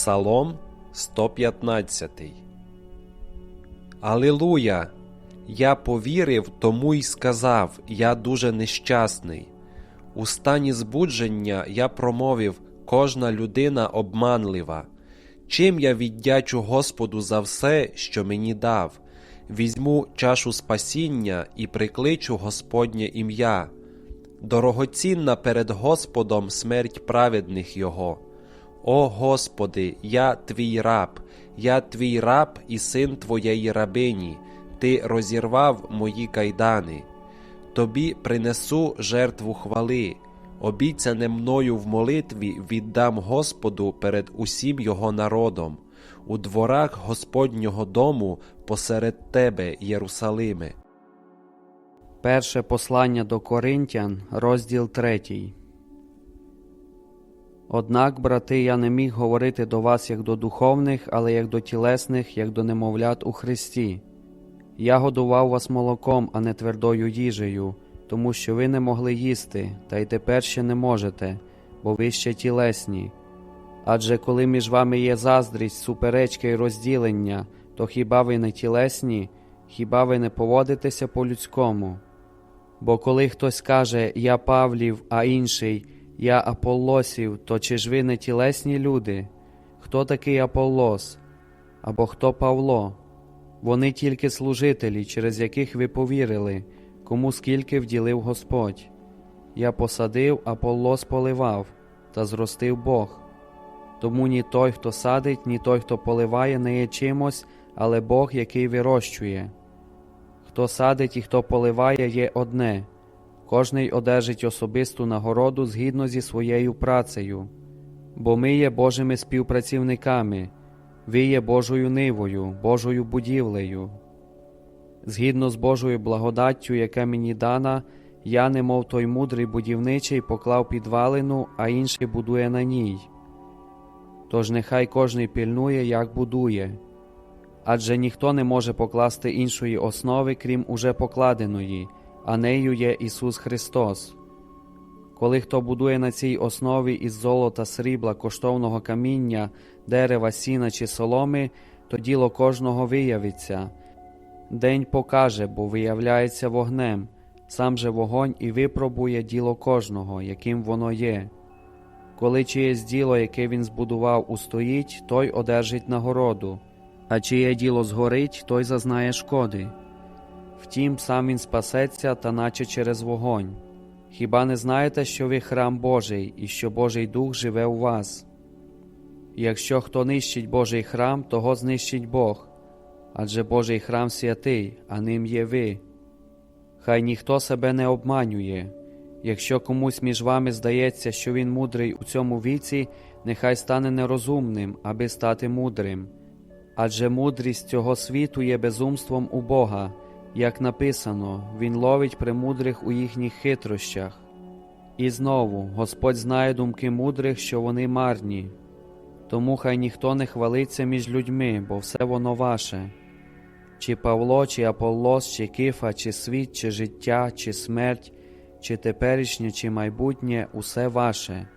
Псалом 115 Алілуя! Я повірив, тому й сказав, я дуже нещасний. У стані збудження я промовив, кожна людина обманлива. Чим я віддячу Господу за все, що мені дав? Візьму чашу спасіння і прикличу Господнє ім'я. Дорогоцінна перед Господом смерть праведних Його. О Господи, я твій раб, я твій раб і син твоєї рабині, ти розірвав мої кайдани. Тобі принесу жертву хвали, обіцяне мною в молитві віддам Господу перед усім його народом, у дворах Господнього дому посеред тебе, Єрусалиме. Перше послання до Коринтян, розділ 3. Однак, брати, я не міг говорити до вас як до духовних, але як до тілесних, як до немовлят у Христі. Я годував вас молоком, а не твердою їжею, тому що ви не могли їсти, та й тепер ще не можете, бо ви ще тілесні. Адже коли між вами є заздрість, суперечки й розділення, то хіба ви не тілесні, хіба ви не поводитеся по-людському? Бо коли хтось каже Я Павлів, а інший Я Аполлосів, то чи ж ви не тілесні люди? Хто такий Аполлос? Або хто Павло? Вони тільки служителі, через яких ви повірили, кому скільки вділив Господь. Я посадив, Аполлос поливав, та зростив Бог. Тому ні той, хто садить, ні той, хто поливає, не є чимось, але Бог, який вирощує. Хто садить і хто поливає, є одне, кожний одержить особисту нагороду згідно зі своєю працею, бо ми є Божими співпрацівниками, ви є Божою нивою, Божою будівлею. Згідно з Божою благодаттю, яка мені дана, я, немов той мудрий будівничий, поклав підвалину, а інший будує на ній. Тож нехай кожний пильнує, як будує адже ніхто не може покласти іншої основи, крім уже покладеної, а нею є Ісус Христос. Коли хто будує на цій основі із золота, срібла, коштовного каміння, дерева, сіна чи соломи, то діло кожного виявиться. День покаже, бо виявляється вогнем, сам же вогонь і випробує діло кожного, яким воно є. Коли чиєсь діло, яке він збудував, устоїть, той одержить нагороду а чиє діло згорить, той зазнає шкоди. Втім, сам він спасеться, та наче через вогонь. Хіба не знаєте, що ви храм Божий і що Божий Дух живе у вас? Якщо хто нищить Божий храм, того знищить Бог, адже Божий храм святий, а ним є ви. Хай ніхто себе не обманює. Якщо комусь між вами здається, що він мудрий у цьому віці, нехай стане нерозумним, аби стати мудрим адже мудрість цього світу є безумством у Бога, як написано, Він ловить премудрих у їхніх хитрощах. І знову Господь знає думки мудрих, що вони марні. Тому хай ніхто не хвалиться між людьми, бо все воно ваше. Чи Павло, чи Аполлос, чи Кифа, чи світ, чи життя, чи смерть, чи теперішнє, чи майбутнє усе ваше.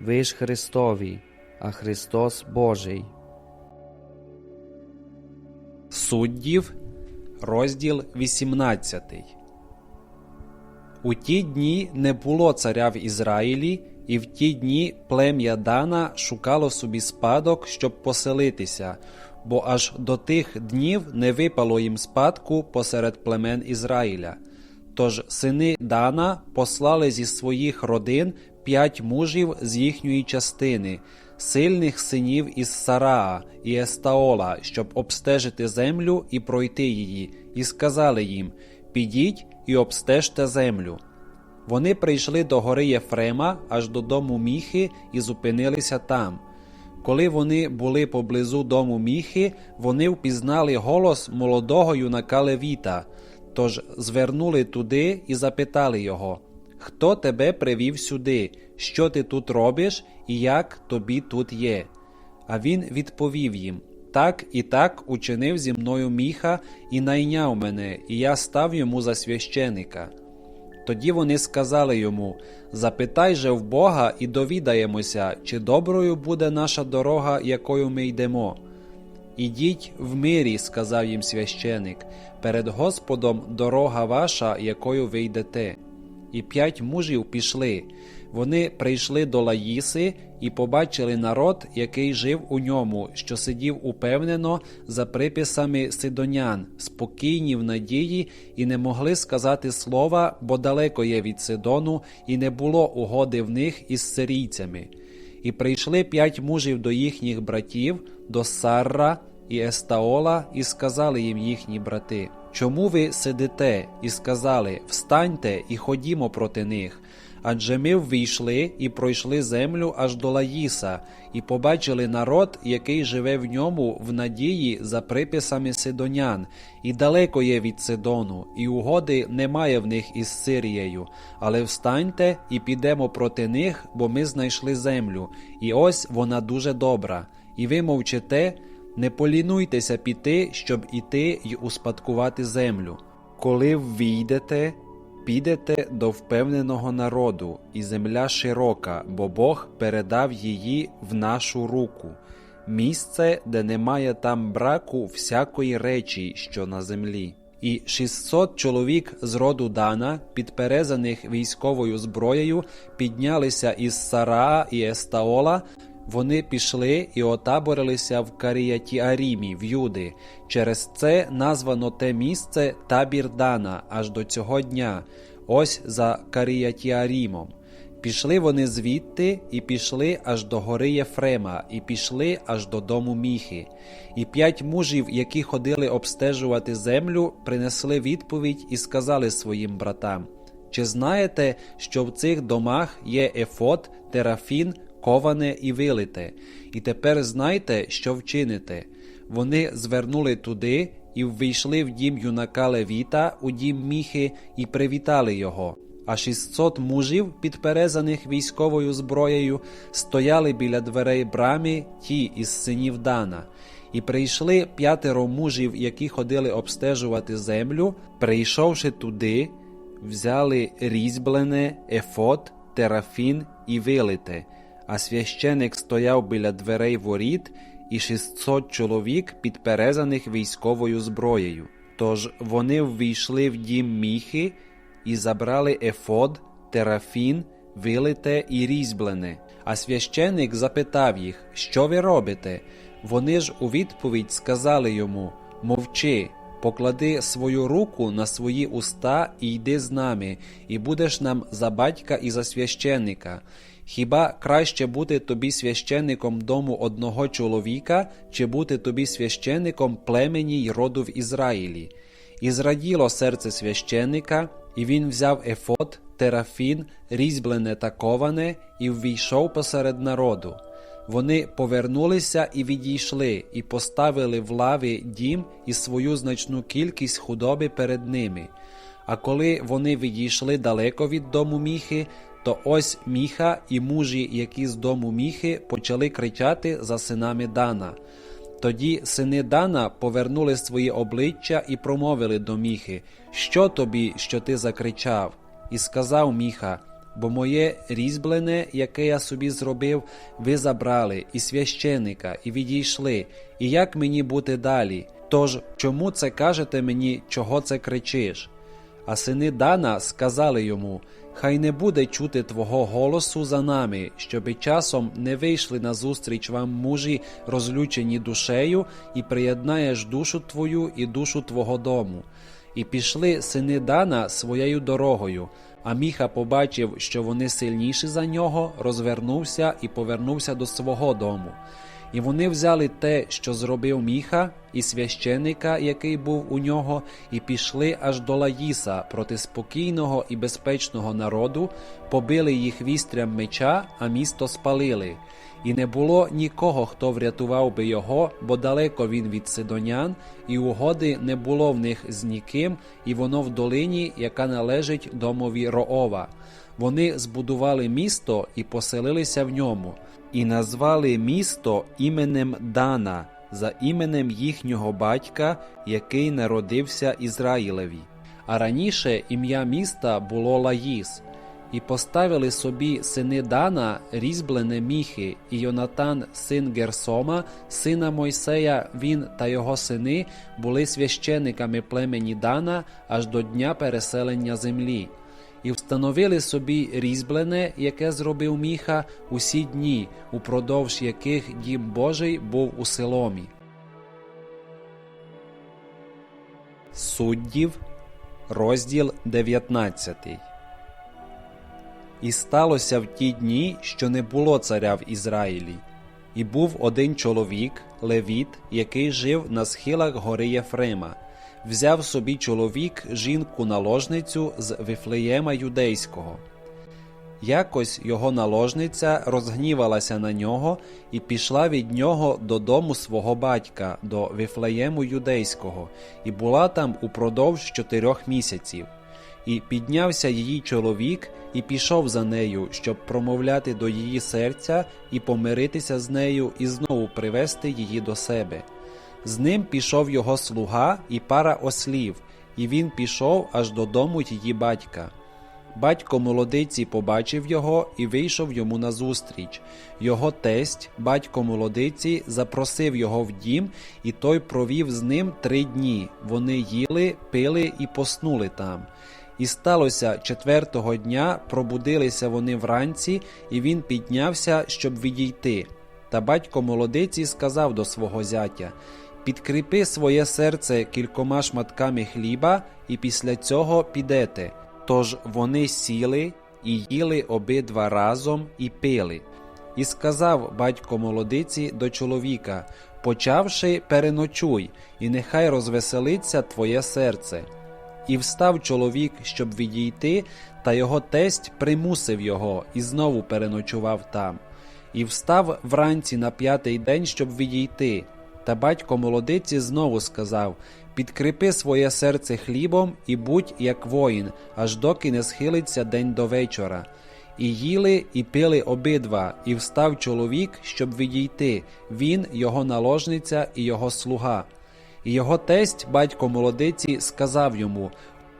Ви ж Христові, а Христос Божий. Суддів, розділ 18. У ті дні не було царя в Ізраїлі, і в ті дні плем'я Дана шукало собі спадок, щоб поселитися, бо аж до тих днів не випало їм спадку посеред племен Ізраїля. Тож сини Дана послали зі своїх родин п'ять мужів з їхньої частини, сильних синів із Сараа і Естаола, щоб обстежити землю і пройти її, і сказали їм Підіть і обстежте землю. Вони прийшли до гори Єфрема аж до дому міхи і зупинилися там. Коли вони були поблизу дому міхи, вони впізнали голос молодого юнака Левіта, тож звернули туди і запитали його Хто тебе привів сюди? Що ти тут робиш і як тобі тут є? А він відповів їм Так і так учинив зі мною міха і найняв мене, і я став йому за священика. Тоді вони сказали йому: Запитай же в Бога і довідаємося, чи доброю буде наша дорога, якою ми йдемо. Ідіть в мирі, сказав їм священик, перед Господом дорога ваша, якою ви йдете. І п'ять мужів пішли. Вони прийшли до Лаїси і побачили народ, який жив у ньому, що сидів упевнено за приписами сидонян, спокійні в надії, і не могли сказати слова, бо далеко є від Сидону, і не було угоди в них із сирійцями. І прийшли п'ять мужів до їхніх братів, до Сарра і Естаола, і сказали їм їхні брати: Чому ви сидите? І сказали: Встаньте і ходімо проти них. Адже ми ввійшли і пройшли землю аж до Лаїса, і побачили народ, який живе в ньому в надії за приписами сидонян, і далеко є від Сидону, і угоди немає в них із Сирією. Але встаньте і підемо проти них, бо ми знайшли землю, і ось вона дуже добра. І ви мовчите, не полінуйтеся піти, щоб іти й успадкувати землю. Коли ввійдете, підете до впевненого народу, і земля широка, бо Бог передав її в нашу руку, місце, де немає там браку всякої речі, що на землі. І 600 чоловік з роду Дана, підперезаних військовою зброєю, піднялися із Сараа і Естаола. Вони пішли і отаборилися в Каріятіарімі в Юди. Через це названо те місце табір Дана аж до цього дня, ось за Каріятіарімом. Пішли вони звідти, і пішли аж до гори Єфрема, і пішли аж до дому міхи. І п'ять мужів, які ходили обстежувати землю, принесли відповідь і сказали своїм братам: Чи знаєте, що в цих домах є ефот, терафін, коване і вилите? І тепер знайте, що вчините. Вони звернули туди і ввійшли в дім юнака Левіта, у дім міхи, і привітали його. А 600 мужів, підперезаних військовою зброєю, стояли біля дверей брамі ті із синів Дана. І прийшли п'ятеро мужів, які ходили обстежувати землю, прийшовши туди, взяли різьблене, ефот, терафін і вилите. А священик стояв біля дверей воріт, і 600 чоловік, підперезаних військовою зброєю. Тож вони ввійшли в дім міхи і забрали ефод, терафін, вилите і різьблене. А священик запитав їх, що ви робите? Вони ж у відповідь сказали йому: Мовчи, поклади свою руку на свої уста і йди з нами, і будеш нам за батька і за священника. Хіба краще бути тобі священником дому одного чоловіка, чи бути тобі священником племені й роду в Ізраїлі? І зраділо серце священника, і він взяв ефот, терафін, різьблене та коване, і ввійшов посеред народу. Вони повернулися і відійшли, і поставили в лаві дім і свою значну кількість худоби перед ними. А коли вони відійшли далеко від дому міхи, то ось міха і мужі, які з дому міхи, почали кричати за синами Дана. Тоді сини Дана повернули свої обличчя і промовили до міхи: Що тобі, що ти закричав? І сказав міха: Бо моє різьблене, яке я собі зробив, ви забрали, і священика, і відійшли. І як мені бути далі? Тож чому це кажете мені, чого це кричиш? А сини Дана сказали йому: Хай не буде чути твого голосу за нами, щоби часом не вийшли назустріч вам мужі, розлючені душею, і приєднаєш душу твою і душу твого дому. І пішли сини Дана своєю дорогою. А Міха побачив, що вони сильніші за нього, розвернувся і повернувся до свого дому. І вони взяли те, що зробив Міха, і священика, який був у нього, і пішли аж до Лаїса проти спокійного і безпечного народу, побили їх вістрям меча, а місто спалили. І не було нікого, хто врятував би його, бо далеко він від сидонян, і угоди не було в них з ніким, і воно в долині, яка належить домові Роова. Вони збудували місто і поселилися в ньому, і назвали місто іменем Дана за іменем їхнього батька, який народився Ізраїлеві. а раніше ім'я міста було Лаїс. І поставили собі сини Дана різьблене міхи, і Йонатан, син Герсома, сина Мойсея, він та його сини були священиками племені Дана аж до дня переселення землі. І встановили собі різьблене, яке зробив міха, усі дні, упродовж яких дім Божий був у Силомі. Суддів, розділ 19 І сталося в ті дні, що не було царя в Ізраїлі. І був один чоловік, левіт, який жив на схилах гори Єфрема. Взяв собі чоловік жінку наложницю з Вифлеєма юдейського. Якось його наложниця розгнівалася на нього і пішла від нього додому свого батька, до Вифлеєму юдейського, і була там упродовж чотирьох місяців. І піднявся її чоловік і пішов за нею, щоб промовляти до її серця і помиритися з нею і знову привести її до себе. З ним пішов його слуга і пара ослів, і він пішов аж додому її батька. Батько молодиці побачив його і вийшов йому назустріч. Його тесть, батько молодиці, запросив його в дім, і той провів з ним три дні. Вони їли, пили і поснули там. І сталося четвертого дня, пробудилися вони вранці, і він піднявся, щоб відійти. Та батько молодиці сказав до свого зятя Підкріпи своє серце кількома шматками хліба, і після цього підете. Тож вони сіли і їли обидва разом і пили. І сказав батько молодиці до чоловіка Почавши, переночуй, і нехай розвеселиться твоє серце. І встав чоловік, щоб відійти, та його тесть примусив його і знову переночував там. І встав вранці на п'ятий день, щоб відійти. Та батько молодиці знову сказав Підкріпи своє серце хлібом і будь як воїн, аж доки не схилиться день до вечора. І їли, і пили обидва, і встав чоловік, щоб відійти, він, його наложниця і його слуга. І його тесть, батько молодиці, сказав йому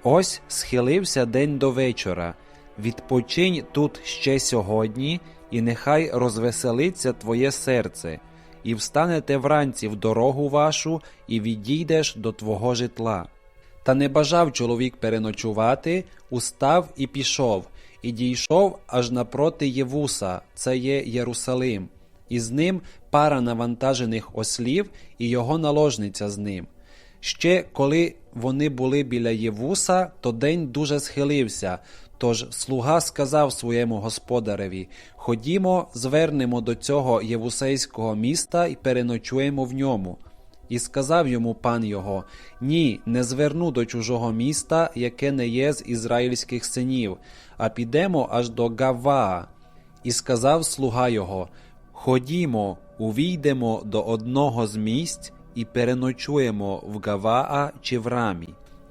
Ось схилився день до вечора. Відпочинь тут ще сьогодні, і нехай розвеселиться твоє серце, і встанете вранці в дорогу вашу, і відійдеш до твого житла. Та не бажав чоловік переночувати, устав і пішов, і дійшов аж напроти Євуса, це є Єрусалим, і з ним пара навантажених ослів і його наложниця з ним. Ще коли вони були біля Євуса, то день дуже схилився. Тож слуга сказав своєму господареві Ходімо, звернемо до цього євусейського міста і переночуємо в ньому. І сказав йому пан його Ні, не зверну до чужого міста, яке не є з ізраїльських синів, а підемо аж до Гаваа. І сказав слуга його Ходімо, увійдемо до одного з місць і переночуємо в Гаваа чи в рамі.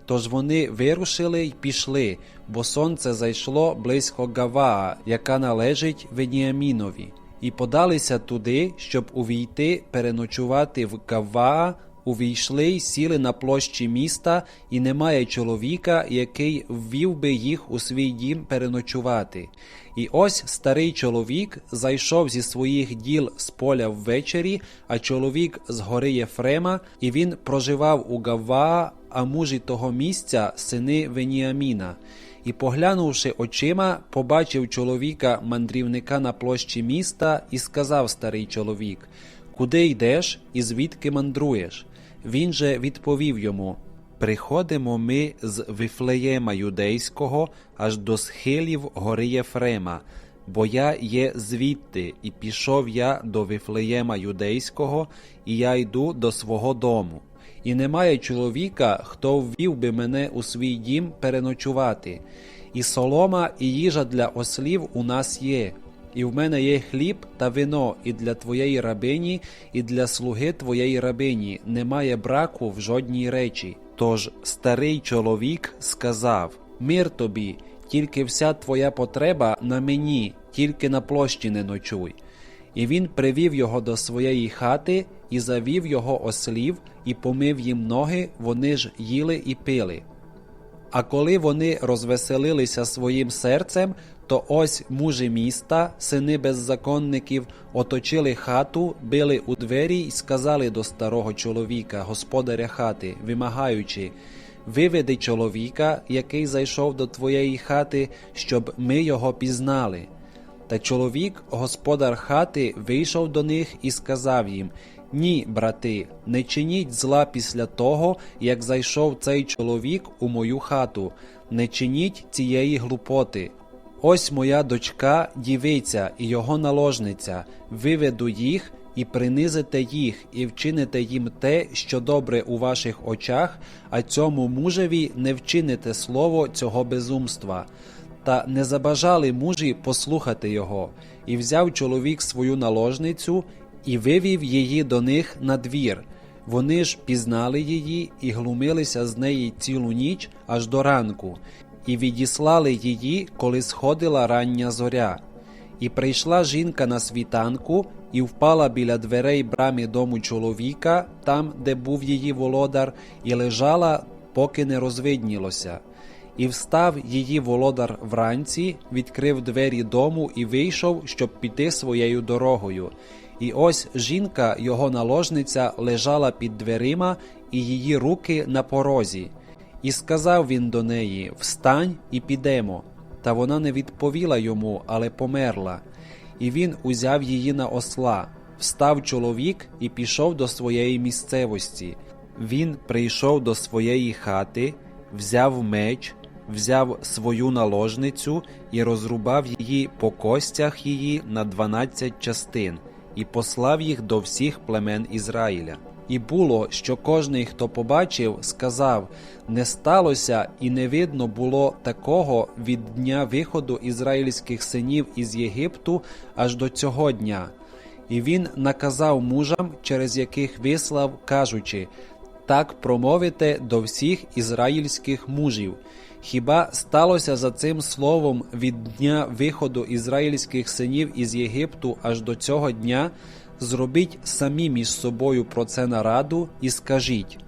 Тож вони вирушили й пішли, бо сонце зайшло близько Гаваа, яка належить Веніамінові, і подалися туди, щоб увійти переночувати в Гаваа, увійшли й сіли на площі міста, і немає чоловіка, який ввів би їх у свій дім переночувати. І ось старий чоловік зайшов зі своїх діл з поля ввечері, а чоловік з гори Єфрема, і він проживав у Гаваа, а мужі того місця сини Веніаміна. І, поглянувши очима, побачив чоловіка мандрівника на площі міста, і сказав старий чоловік Куди йдеш і звідки мандруєш? Він же відповів йому Приходимо ми з Вифлеєма юдейського аж до схилів гори Єфрема, бо я є звідти, і пішов я до Вифлеєма юдейського, і я йду до свого дому. І немає чоловіка, хто ввів би мене у свій дім переночувати. І солома, і їжа для ослів у нас є. І в мене є хліб та вино і для твоєї рабині, і для слуги твоєї рабині немає браку в жодній речі. Тож старий чоловік сказав: Мир тобі, тільки вся твоя потреба на мені, тільки на площі не ночуй. І він привів його до своєї хати і завів його ослів, і помив їм ноги, вони ж їли і пили. А коли вони розвеселилися своїм серцем, то ось мужі міста, сини беззаконників, оточили хату, били у двері й сказали до старого чоловіка, господаря хати, вимагаючи Виведи чоловіка, який зайшов до твоєї хати, щоб ми його пізнали. Та чоловік, господар хати, вийшов до них і сказав їм: Ні, брати, не чиніть зла після того, як зайшов цей чоловік у мою хату, не чиніть цієї глупоти. Ось моя дочка, дівиця і його наложниця, виведу їх і принизите їх, і вчините їм те, що добре у ваших очах, а цьому мужеві не вчините слово цього безумства. Та не забажали мужі послухати його, і взяв чоловік свою наложницю і вивів її до них на двір. Вони ж пізнали її і глумилися з неї цілу ніч аж до ранку, і відіслали її, коли сходила рання зоря. І прийшла жінка на світанку і впала біля дверей брами дому чоловіка, там, де був її володар, і лежала, поки не розвиднілося. І встав її володар вранці, відкрив двері дому і вийшов, щоб піти своєю дорогою. І ось жінка, його наложниця, лежала під дверима, і її руки на порозі. І сказав він до неї: Встань і підемо. Та вона не відповіла йому, але померла. І він узяв її на осла. Встав чоловік і пішов до своєї місцевості. Він прийшов до своєї хати, взяв меч, взяв свою наложницю і розрубав її по костях її на дванадцять частин, і послав їх до всіх племен Ізраїля. І було, що кожний, хто побачив, сказав: не сталося і не видно було такого від дня виходу ізраїльських синів із Єгипту аж до цього дня. І він наказав мужам, через яких вислав, кажучи: так промовите до всіх ізраїльських мужів. Хіба сталося за цим словом від дня виходу ізраїльських синів із Єгипту аж до цього дня? Зробіть самі між собою про це нараду і скажіть